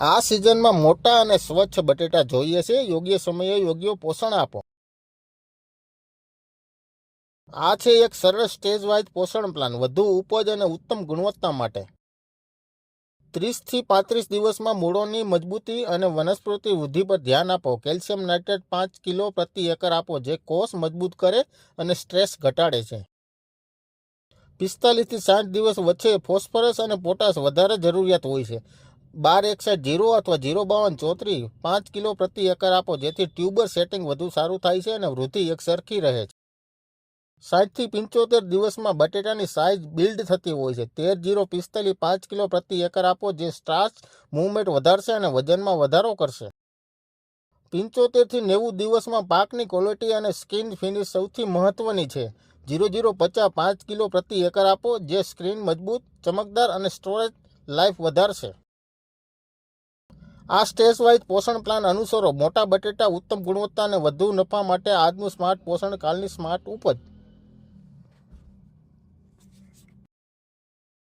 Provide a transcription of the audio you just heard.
આ સિઝનમાં મોટા અને સ્વચ્છ બટેટા જોઈએ છે. યોગ્ય સમયે યોગ્ય પોષણ આપો. આ છે એક સરળ સ્ટેજ વાઇઝ પોષણ પ્લાન વધુ ઉપજ અને ઉત્તમ ગુણવત્તા માટે. ત્રીસથી પાંત્રીસ દિવસમાં મૂળોની મજબૂતી અને વનસ્પતિ વૃદ્ધિ પર ધ્યાન આપો. કેલ્શિયમ નાઇટ્રેટ પાંચ કિલો પ્રતિ એકર આપો, જે કોષ મજબૂત કરે અને સ્ટ્રેસ ઘટાડે છે. પિસ્તાલીસથી સાઠ દિવસ વચ્ચે ફોસ્ફરસ અને પોટાશ વધારે જરૂરિયાત હોય છે. બાર એકસઠ જીરો અથવા જીરો બાવન ચોત્રીસ પાંચ કિલો પ્રતિ એકર આપો, જેથી ટ્યુબર સેટિંગ વધુ સારું થાય છે અને વૃદ્ધિ એક સરખી રહે છે. સાઠથી પંચોતેર દિવસમાં બટેટાની સાઇઝ બિલ્ડ થતી હોય છે. તેર જીરો પિસ્તાલીસ પાંચ કિલો પ્રતિ એકર આપો, જે સ્ટાર્ચ મૂવમેન્ટ વધારશે અને વજનમાં વધારો કરશે. પંચોતેરથી નેવું દિવસમાં પાકની ક્વોલિટી અને સ્કિન ફિનિશ સૌથી મહત્વની છે. જીરો જીરો પચાસ પાંચ કિલો પ્રતિ એકર આપો, જે સ્ક્રીન મજબૂત, ચમકદાર અને સ્ટોરેજ લાઈફ વધારશે. આ સ્ટેજ વાઇઝ પોષણ પ્લાન અનુસરો. મોટા બટેટા ઉત્તમ ગુણવત્તા અને વધુ નફા માટે આજનું સ્માર્ટ પોષણ કાલની સ્માર્ટ ઉપજ.